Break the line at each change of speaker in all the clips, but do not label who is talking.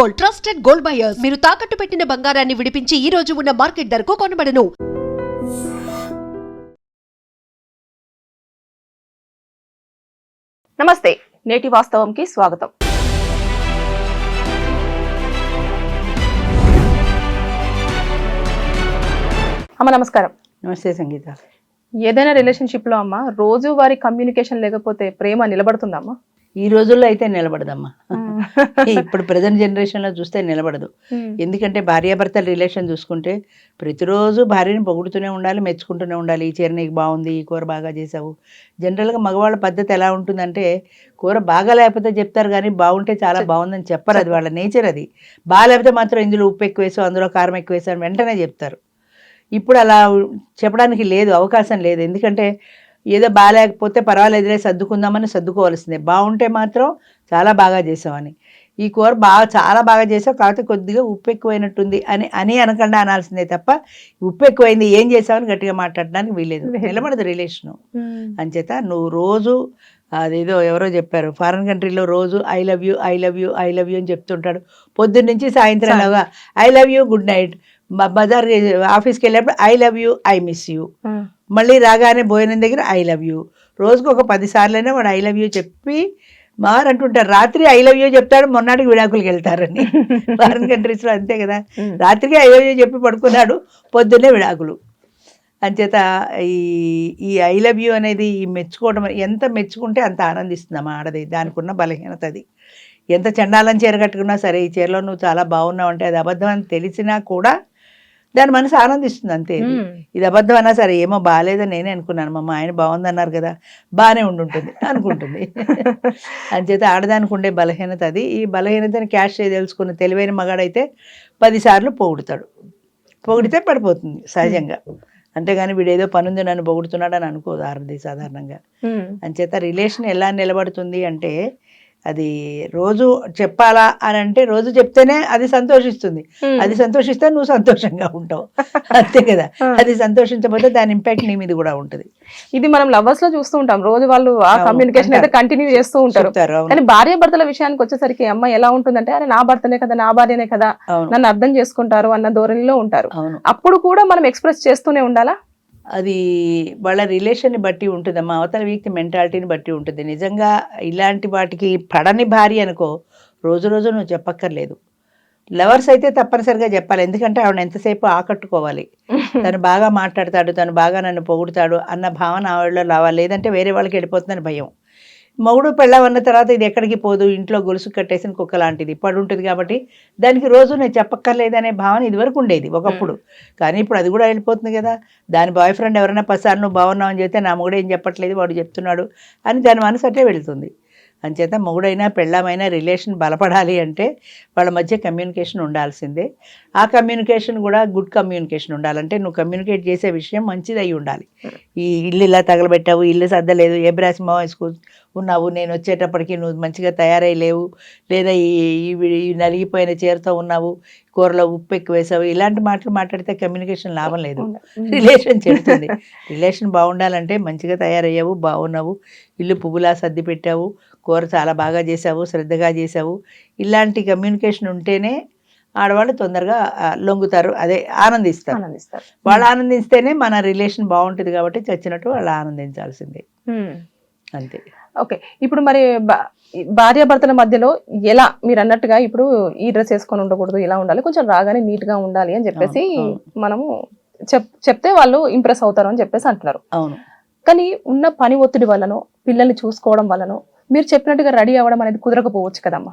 Gold trusted gold buyers. మీరు తాకట్టు పెట్టిన బంగారాన్ని విడిపించి ఈ రోజు ఉన్న మార్కెట్ ధరకు కొనబడను.
నమస్తే నేటి వాస్తవంకి స్వాగతం. అమ్మ నమస్కారం.
నమస్తే సంగీత.
ఏదైనా రిలేషన్షిప్లో అమ్మ రోజు వారి కమ్యూనికేషన్ లేకపోతే ప్రేమ నిలబడుతుందమ్మా
ఈ రోజుల్లో అయితే నిలబడదమ్మా. ఇప్పుడు ప్రజెంట్ జనరేషన్లో చూస్తే నిలబడదు. ఎందుకంటే భార్యాభర్తల రిలేషన్ చూసుకుంటే ప్రతిరోజు భార్యని పొగుడుతూనే ఉండాలి మెచ్చుకుంటూనే ఉండాలి. ఈ చీర నీకు బాగుంది ఈ కూర బాగా చేసావు. జనరల్గా మగవాళ్ళ పద్ధతి ఎలా ఉంటుందంటే కూర బాగా లేకపోతే చెప్తారు కానీ బాగుంటే చాలా బాగుందని చెప్పరు అది వాళ్ళ నేచర్ అది. బాగా లేకపోతే మాత్రం ఇందులో ఉప్పు ఎక్కువ వేసావు అందులో కారం ఎక్కువ వేసావు అని వెంటనే చెప్తారు. ఇప్పుడు అలా చెప్పడానికి లేదు అవకాశం లేదు. ఎందుకంటే ఏదో బాగాలేకపోతే పర్వాలేదులే సర్దుకుందామని సర్దుకోవాల్సిందే. బాగుంటే మాత్రం చాలా బాగా చేసామని ఈ కూర బాగా చాలా బాగా చేసావు కాకపోతే కొద్దిగా ఉప్పు ఎక్కువైనట్టుంది అని అని అనకుండా అనాల్సిందే తప్ప ఉప్పు ఎక్కువైంది ఏం చేసావని గట్టిగా మాట్లాడడానికి వీలేదు
లేదు.
నిలబడదు రిలేషను. అంచేత నువ్వు రోజు అదేదో ఎవరో చెప్పారు ఫారెన్ కంట్రీలో రోజు I love you I love you I love you అని చెప్తుంటాడు. పొద్దున్న నుంచి సాయంత్రం లాగా I love you good night. Bazar ఆఫీస్కి వెళ్ళినప్పుడు I love you I miss you. మళ్ళీ రాగానే భోజనం దగ్గర ఐ లవ్ యూ. రోజుకు ఒక పది సార్లైనా వాడు ఐ లవ్ యూ చెప్పి మారు అంటుంటారు రాత్రి ఐ లవ్ యూ చెప్తాడు మొన్నటికి విడాకులకి వెళ్తారని. ఫారెన్ కంట్రీస్లో అంతే కదా. రాత్రికి ఐ లవ్ యూ చెప్పి పడుకున్నాడు పొద్దున్నే విడాకులు అంచేత ఈ ఈ ఐ లవ్ యూ అనేది ఈ మెచ్చుకోవడం ఎంత మెచ్చుకుంటే అంత ఆనందిస్తుందమ్మా ఆడది దానికి ఉన్న బలహీనత అది. ఎంత చండాలం చీర కట్టుకున్నా సరే ఈ చీరలో నువ్వు చాలా బాగున్నావు అంటే అది అబద్ధం అని తెలిసినా కూడా దాని మనసు ఆనందిస్తుంది అంతే ఇది. అబద్ధం అన్నా సరే ఏమో బాగాలేదని నేనే అనుకున్నాను. మా ఆయన బాగుందన్నారు కదా బాగానే ఉండుంటుంది అనుకుంటుంది. అంచేత ఆడదానికి ఉండే బలహీనత అది. ఈ బలహీనతని క్యాష్ చేయదలుచుకున్న తెలివైన మగాడైతే పదిసార్లు పొగుడుతాడు. పొగిడితే పడిపోతుంది సహజంగా. అంతేగాని వీడు ఏదో పనుంది నన్ను పొగుడుతున్నాడు అని అనుకోదు ఆరది సాధారణంగా. అంచేత రిలేషన్ ఎలా నిలబడుతుంది అంటే అది రోజు చెప్పాలా అని అంటే రోజు చెప్తేనే అది సంతోషిస్తుంది. అది సంతోషిస్తే నువ్వు సంతోషంగా ఉంటావు. అంతే కదా? అది సంతోషించకపోతే దాని ఇంపాక్ట్ నీ మీద కూడా ఉంటుంది.
ఇది మనం లవర్స్లో చూస్తూ ఉంటాం. రోజు వాళ్ళు ఆ కమ్యూనికేషన్ అయితే. కంటిన్యూ చేస్తూ ఉంటారు. కానీ భార్య భర్తల విషయానికి వచ్చేసరికి అమ్మ ఎలా ఉంటుందంటే అరే నా భర్తనే కదా నా భార్యనే కదా. నన్ను అర్థం చేసుకుంటారు అన్న ధోరణిలో ఉంటారు. అప్పుడు కూడా మనం ఎక్స్ప్రెస్ చేస్తూనే ఉండాలా?
అది వాళ్ళ రిలేషన్ని బట్టి ఉంటుందమ్మా. అవతల వ్యక్తి మెంటాలిటీని బట్టి ఉంటుంది. నిజంగా ఇలాంటి వాటికి పడని భార్య అనుకో రోజు రోజు నువ్వు చెప్పక్కర్లేదు. లవర్స్ అయితే తప్పనిసరిగా చెప్పాలి. ఎందుకంటే ఆవిడ ఎంతసేపు ఆకట్టుకోవాలి. తను బాగా మాట్లాడతాడు తను బాగా నన్ను పొగుడుతాడు అన్న భావన ఆవిడలో రావాలి. లేదంటే వేరే వాళ్ళకి వెళ్ళిపోతుందని భయం. మొగుడు పెళ్ళామన్న తర్వాత ఇది ఎక్కడికి పోదు ఇంట్లో గొలుసు కట్టేసిన కుక్క లాంటిది పడి ఉంటుంది కాబట్టి దానికి రోజు నేను చెప్పక్కర్లేదనే భావన ఇదివరకు ఉండేది ఒకప్పుడు. కానీ ఇప్పుడు అది కూడా వెళ్ళిపోతుంది కదా. దాని బాయ్ ఫ్రెండ్ ఎవరైనా పసారు నువ్వు బాగున్నావు అని చెప్తే నా మొగుడు ఏం చెప్పట్లేదు వాడు చెప్తున్నాడు అని దాని మనసు అట్టే వెళుతుంది. అంచేత మొగుడైనా పెళ్ళామైనా రిలేషన్ బలపడాలి అంటే వాళ్ళ మధ్య కమ్యూనికేషన్ ఉండాల్సిందే. ఆ కమ్యూనికేషన్ కూడా గుడ్ కమ్యూనికేషన్ ఉండాలంటే నువ్వు కమ్యూనికేట్ చేసే విషయం మంచిది అయి ఉండాలి. ఈ ఇల్లు ఇలా తగలబెట్టావు ఇల్లు సర్దలేదు ఏ బ్రాస్ వేసుకు ఉన్నావు నేను వచ్చేటప్పటికి నువ్వు మంచిగా తయారై లేవు లేదా ఈ నలిగిపోయిన చీరతో ఉన్నావు కూరలో ఉప్పు ఎక్కువ వేసావు ఇలాంటి మాటలు మాట్లాడితే కమ్యూనికేషన్ లాభం లేదు. రిలేషన్ చెడుతుంది. రిలేషన్ బాగుండాలంటే మంచిగా తయారయ్యావు బాగున్నావు ఇల్లు పువ్వులా సర్ది పెట్టావు కూర చాలా బాగా చేసావు శ్రద్ధగా చేసావు ఇలాంటి కమ్యూనికేషన్ ఉంటేనే ఆడవాళ్ళు తొందరగా లొంగుతారు. అదే ఆనందిస్తారు.
ఆనందిస్తారు.
వాళ్ళు ఆనందిస్తేనే మన రిలేషన్ బాగుంటుంది కాబట్టి చచ్చినట్టు వాళ్ళు ఆనందించాల్సిందే. అంతే.
ఓకే. ఇప్పుడు మరి భా- భార్య భర్తల మధ్యలో ఎలా మీరు అన్నట్టుగా ఇప్పుడు ఈ డ్రెస్ వేసుకొని ఉండకూడదు ఇలా ఉండాలి కొంచెం రాగానే నీట్గా ఉండాలి అని చెప్పేసి. మనము చెప్ చెప్తే వాళ్ళు ఇంప్రెస్ అవుతారు అని చెప్పేసి అంటున్నారు.
అవును.
కానీ ఉన్న పని ఒత్తిడి వల్లనో పిల్లల్ని చూసుకోవడం వల్లనో మీరు చెప్పినట్టుగా రెడీ అవ్వడం అనేది కుదరకపోవచ్చు కదమ్మా.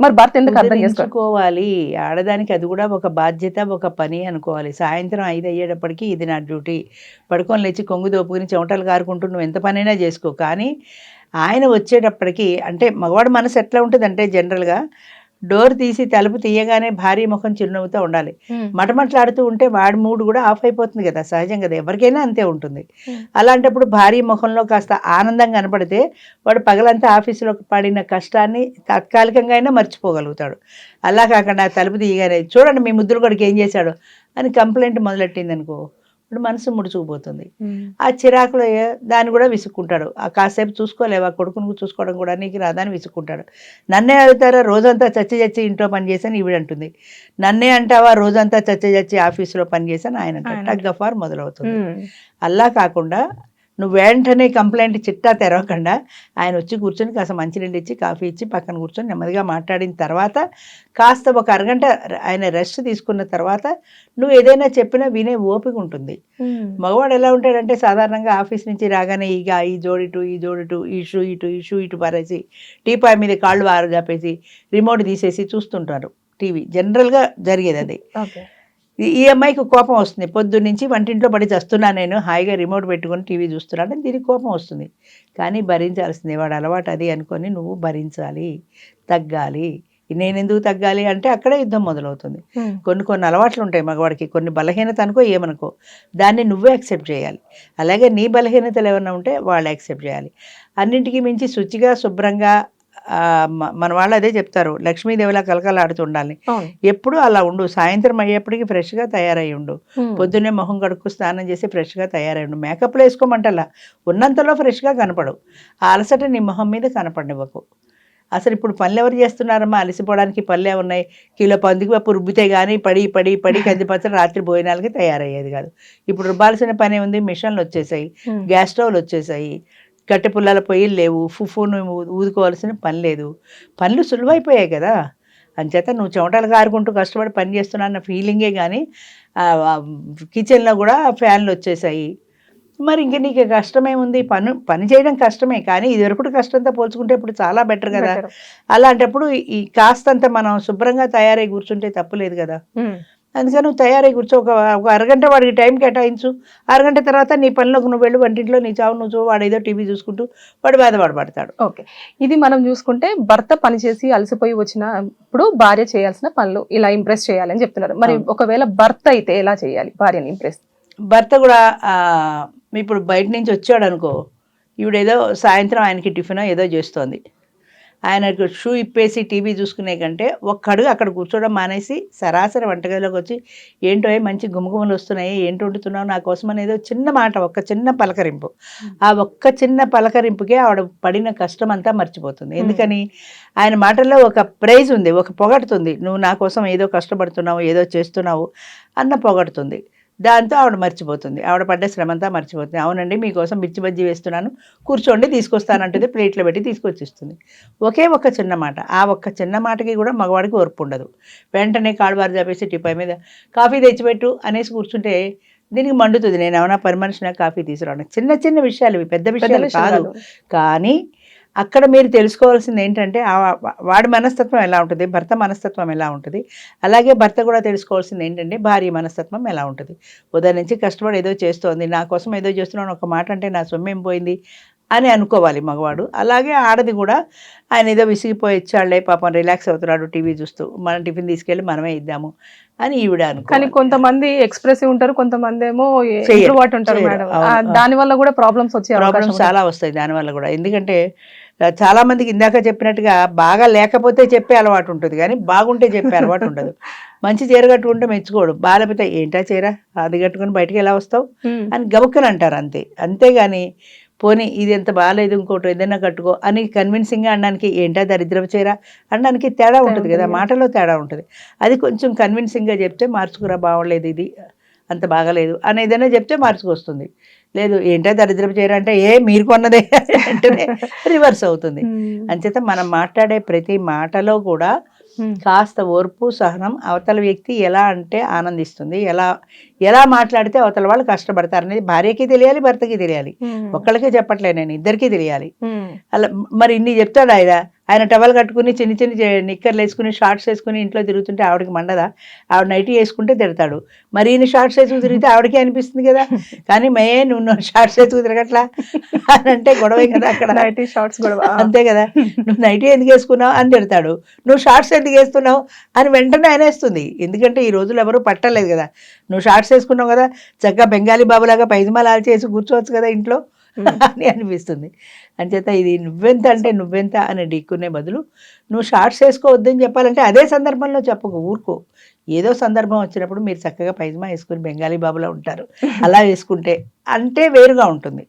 మరి భర్త ఎందుకు అర్థం చేసుకోవాలి
ఆడదానికి అది కూడా ఒక బాధ్యత ఒక పని అనుకోవాలి. సాయంత్రం ఐదు అయ్యేటప్పటికి ఇది నా డ్యూటీ. పడుకొని లేచి కొంగు దోపుకుని చెమటలు కారుకుంటూ నువ్వు ఎంత పనైనా చేసుకో. కానీ ఆయన వచ్చేటప్పటికి అంటే మగవాడి మనసు ఎట్లా ఉంటుందంటే జనరల్గా డోర్ తీసి తలుపు తీయగానే భారీ ముఖం చిరునవ్వుతో ఉండాలి. మటమట్లాడుతూ ఉంటే వాడి మూడు కూడా ఆఫ్ అయిపోతుంది కదా సహజం కదా. ఎవరికైనా అంతే ఉంటుంది. అలాంటప్పుడు భారీ ముఖంలో కాస్త ఆనందం కనపడితే వాడు పగలంతా ఆఫీసులో పడిన కష్టాన్ని తాత్కాలికంగా అయినా మర్చిపోగలుగుతాడు. అలా కాకుండా తలుపు తీయగానే చూడండి మీ ముద్దులు కొడుకు ఏం చేశాడు? అని కంప్లైంట్ మొదలెట్టింది అనుకో ఇప్పుడు మనసు ముడుచుకుపోతుంది. ఆ చిరాకులో దాన్ని కూడా విసుక్కుంటాడు. ఆ కాసేపు చూసుకోలేవా కొడుకును చూసుకోవడం కూడా నీకు రాదని విసుక్కుంటాడు. నన్నే అడుగుతారా రోజంతా చచ్చి చచ్చి ఇంట్లో పని చేశాను ఈవిడ అంటుంది. నన్నే అంటావా రోజంతా చచ్చి చచ్చి ఆఫీసులో పని చేశాను ఆయన టగ్ గఫార్ మొదలవుతుంది. అలా కాకుండా నువ్వు వెంటనే కంప్లైంట్ చిట్టా తెరవకుండా ఆయన వచ్చి కూర్చొని కాస్త మంచినీళ్ళు ఇచ్చి కాఫీ ఇచ్చి పక్కన కూర్చొని నెమ్మదిగా మాట్లాడిన తర్వాత కాస్త ఒక అరగంట ఆయన రెస్ట్ తీసుకున్న తర్వాత నువ్వు ఏదైనా చెప్పినా వినే ఓపిక ఉంటుంది. మగవాడు ఎలా ఉంటాడంటే సాధారణంగా ఆఫీస్ నుంచి రాగానే ఇక ఈ జోడిటు ఈ జోడిటు ఈ షూ ఇటు ఈ షూ ఇటు పారేసి టీపాయ్ మీద కాళ్ళు వారు చాపేసి రిమోట్ తీసేసి చూస్తుంటారు టీవీ. జనరల్గా జరిగేది అది.
ఓకే.
ఈ- అమ్మాయికి కోపం వస్తుంది. పొద్దు నుంచి వంటింట్లో పడి చస్తున్నా నేను హాయిగా రిమోట్ పెట్టుకొని టీవీ చూస్తున్నాను అని దీనికి కోపం వస్తుంది. కానీ భరించాల్సిందే వాడు అలవాటు అది అనుకొని నువ్వు భరించాలి తగ్గాలి. నేను ఎందుకు తగ్గాలి అంటే అక్కడే యుద్ధం మొదలవుతుంది. కొన్ని కొన్ని అలవాట్లు ఉంటాయి మగవాడికి కొన్ని బలహీనత అనుకో ఏమనుకో. దాన్ని నువ్వే యాక్సెప్ట్ చేయాలి. అలాగే నీ బలహీనతలు ఏమైనా ఉంటే వాళ్ళు యాక్సెప్ట్ చేయాలి. అన్నింటికి మించి శుచిగా శుభ్రంగా మన వాళ్ళు అదే చెప్తారు లక్ష్మీదేవిలా కలకలాడుతుండాలి ఎప్పుడూ అలా ఉండు సాయంత్రం అయ్యేప్పటికి ఫ్రెష్గా తయారై ఉండు. పొద్దున్నే మొహం కడుక్కు స్నానం చేసి ఫ్రెష్గా తయారై ఉండు. మేకప్లు వేసుకోమంటలా ఉన్నంతలో ఫ్రెష్గా కనపడు ఆ అలసట నీ మొహం మీద కనపడివ్వకు అసలు ఇప్పుడు పనులు ఎవరు చేస్తున్నారమ్మా? అలసిపోవడానికి పనులే ఉన్నాయి. కిలో పందికి పప్పు రుబ్బితే కానీ పడి పడి పడి కంది పచ్చడి రాత్రి భోజనాలకి తయారయ్యేది కాదు. ఇప్పుడు రుబ్బాల్సిన పని ఉంది మిషన్లు వచ్చేసాయి గ్యాస్ స్టవ్లు వచ్చేసాయి కట్టె పుల్లల పొయ్యిలు లేవు ఫుఫును ఊదుకోవాల్సిన పని లేదు. పనులు సులువైపోయాయి కదా. అంచేత నువ్వు చెమటలు కారుకుంటూ కష్టపడి పని చేస్తున్నా అన్న ఫీలింగే కానీ కిచెన్లో కూడా ఫ్యాన్లు వచ్చేసాయి. మరి ఇంక నీకు కష్టమేముంది? పని పని చేయడం కష్టమే కానీ ఇదివరకు కష్టంతో పోల్చుకుంటే ఇప్పుడు చాలా బెటర్ కదా. అలాంటప్పుడు ఈ కాస్తంత మనం శుభ్రంగా తయారై కూర్చుంటే తప్పులేదు కదా. అందుకని నువ్వు తయారై కూర్చో. ఒక ఒక అరగంట వాడికి టైం కేటాయించు. అరగంట తర్వాత నీ పనిలోకి నువ్వు వెళ్ళు. వంటింట్లో నీ చావు నువ్వు వాడు ఏదో టీవీ చూసుకుంటూ వాడు బాధపడ పడతాడు.
ఓకే. ఇది మనం చూసుకుంటే భర్త పనిచేసి అలసిపోయి వచ్చినప్పుడు భార్య చేయాల్సిన పనులు ఇలా ఇంప్రెస్ చేయాలని చెప్తున్నారు. మరి. ఒకవేళ భర్త అయితే ఎలా చేయాలి భార్యని ఇంప్రెస్
భర్త కూడా ఇప్పుడు బయట నుంచి వచ్చాడు అనుకో ఈవిడేదో సాయంత్రం ఆయనకి టిఫిన్ ఏదో చేస్తోంది. ఆయనకు షూ ఇప్పేసి టీవీ చూసుకునే కంటే ఒక్కడుగు అక్కడ కూర్చోవడం మానేసి సరాసరి వంటగదిలోకి వచ్చి ఏంటో మంచి గుమగుమలు వస్తున్నాయి ఏంటి వండుతున్నావు? నా కోసం అనేదో చిన్న మాట ఒక్క చిన్న పలకరింపు. ఆ ఒక్క చిన్న పలకరింపుకే ఆవిడ పడిన కష్టం అంతా మర్చిపోతుంది ఎందుకని? ఆయన మాటల్లో ఒక ప్రైజ్ ఉంది ఒక పొగడుతుంది. నువ్వు నా కోసం ఏదో కష్టపడుతున్నావు ఏదో చేస్తున్నావు అన్న పొగడుతుంది. దాంతో ఆవిడ మర్చిపోతుంది. ఆవిడ పడ్డ శ్రమ అంతా మర్చిపోతుంది. అవునండి మీకోసం బిచ్చి బజ్జి వేస్తున్నాను. కూర్చోండి తీసుకొస్తానంటుంది ప్లేట్లో పెట్టి తీసుకొచ్చిస్తుంది. ఒకే ఒక్క చిన్న మాట. ఆ ఒక్క చిన్న మాటకి కూడా మగవాడికి ఓర్పు ఉండదు. వెంటనే కాడుబారు చాపేసి టిప్పాయి మీద కాఫీ తెచ్చిపెట్టు అనేసి కూర్చుంటే దీనికి మండుతుంది. నేను ఏమైనా పని మనిషినా కాఫీ తీసుకురావడం చిన్న చిన్న విషయాలు ఇవి. పెద్ద విషయాలు కాదు. కానీ అక్కడ మీరు తెలుసుకోవాల్సింది ఏంటంటే వాడి మనస్తత్వం ఎలా ఉంటుంది భర్త మనస్తత్వం ఎలా ఉంటుంది అలాగే భర్త కూడా తెలుసుకోవాల్సింది ఏంటంటే భార్య మనస్తత్వం ఎలా ఉంటుంది ఉదయం నుంచి కష్టపడి ఏదో చేస్తోంది నా కోసం ఏదో చేస్తున్నాను ఒక మాట అంటే నా సొమ్మేం పోయింది అని అనుకోవాలి మగవాడు అలాగే ఆడది కూడా ఆయన ఏదో విసిగిపోయి ఇచ్చాడులే పాపం రిలాక్స్ అవుతున్నాడు టీవీ చూస్తూ మనం టిఫిన్ తీసుకెళ్ళి మనమే ఇద్దాము అని ఈవిడ
కానీ కొంతమంది ఎక్స్ప్రెసివ్ ఉంటారు కొంతమంది ఏమో ఉంటారు. మేడం
అవును.
దాని వల్ల కూడా ప్రాబ్లమ్స్ వచ్చే
ప్రాబ్లమ్స్. చాలా వస్తాయి దానివల్ల కూడా ఎందుకంటే ఆ, చాలా మందికి ఇందాక చెప్పినట్టుగా బాగా లేకపోతే చెప్పే అలవాటు ఉంటుంది కానీ బాగుంటే చెప్పే అలవాటు ఉండదు. మంచి చీర కట్టుకుంటే మెచ్చుకోడు. బాగాలేకపోతే ఏంటా చీర? అది కట్టుకుని బయటికి ఎలా వస్తావు. అని గబుక్కని అంటారు అంతే. అంతేగాని పోనీ ఇది ఎంత బాగాలేదు ఇంకోటి ఏదైనా కట్టుకో అని కన్విన్సింగ్గా అనడానికి ఏంటా దరిద్రపు చీర? అనడానికి తేడా ఉంటుంది కదా. మాటలో తేడా ఉంటుంది. అది కొంచెం కన్విన్సింగ్గా చెప్తే మార్చుకురా బాగలేదు ఇది అంత బాగలేదు అని ఏదైనా చెప్తే మార్చుకొస్తుంది. లేదు ఏంటో దరిద్రపు చీర అంటే ఏ మీరు కొన్నదే అంటేనే రివర్స్ అవుతుంది. అంచేత మనం మాట్లాడే ప్రతి మాటలో కూడా. కాస్త ఓర్పు సహనం అవతల వ్యక్తి ఎలా అంటే ఆనందిస్తుంది ఎలా ఎలా మాట్లాడితే అవతల వాళ్ళు కష్టపడతారు అనేది భార్యకి తెలియాలి భర్తకి తెలియాలి. ఒక్కళ్ళకే చెప్పట్లే నేను ఇద్దరికీ తెలియాలి. అలా మరి ఇన్ని చెప్తాడు ఆయన ఆయన టవల్ కట్టుకుని చిన్న చిన్న నిక్కర్లు వేసుకుని షార్ట్స్ వేసుకుని ఇంట్లో తిరుగుతుంటే ఆవిడకి మండదా? ఆవిడ నైటీ వేసుకుంటే తిడతాడు. మరి ఈయన షార్ట్స్ వేసుకుని తిరిగితే ఆవిడకే అనిపిస్తుంది కదా? కానీ మే నువ్వు షార్ట్స్ వేసుకుని తిరగట్లా? అని అంటే గొడవే కదా అక్కడ.
నైటీ షార్ట్స్ ఆ.
అంతే కదా? నువ్వు నైటీ ఎందుకు వేసుకున్నావు అని తిడతాడు. నువ్వు షార్ట్స్ ఎందుకు వేస్తున్నావు అని వెంటనే అనేస్తుంది ఎందుకంటే ఈ రోజులు ఎవరు పట్టలేదు కదా. నువ్వు షార్ట్స్ వేసుకున్నావు కదా? చక్కగా బెంగాలీ బాబులాగా పైజమాలాలు చేసి కూర్చోవచ్చు కదా ఇంట్లో. అని అనిపిస్తుంది. అంచేత ఇది నువ్వెంత అంటే నువ్వెంత అని ఢీక్కునే బదులు నువ్వు షార్ట్స్ వేసుకోవద్దని చెప్పాలంటే అదే సందర్భంలో చెప్పకు ఊరుకో. ఏదో సందర్భం వచ్చినప్పుడు మీరు చక్కగా పైజమా వేసుకుని బెంగాలీ బాబులా ఉంటారు. అలా వేసుకుంటే అంటే వేరుగా ఉంటుంది.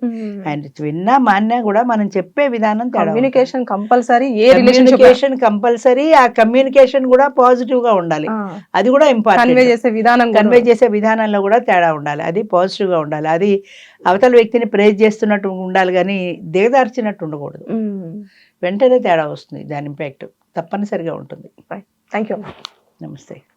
అండ్ విన్నా మాన్నా కూడా మనం చెప్పే విధానం.
కమ్యూనికేషన్ కంపల్సరీ ఏ
కమ్యూనికేషన్ కంపల్సరీ ఆ కమ్యూనికేషన్ కూడా పాజిటివ్గా ఉండాలి. అది కూడా
కన్వే
ఇంపార్టెంట్
చేసే విధానం
కన్వే చేసే విధానంలో కూడా తేడా ఉండాలి. అది పాజిటివ్గా ఉండాలి. అది అవతల వ్యక్తిని ప్రేజ్ చేస్తున్నట్టు ఉండాలి కానీ దిగదార్చినట్టు ఉండకూడదు. వెంటనే తేడా వస్తుంది. దాని ఇంపాక్ట్ తప్పనిసరిగా ఉంటుంది.
థ్యాంక్ యూ
నమస్తే.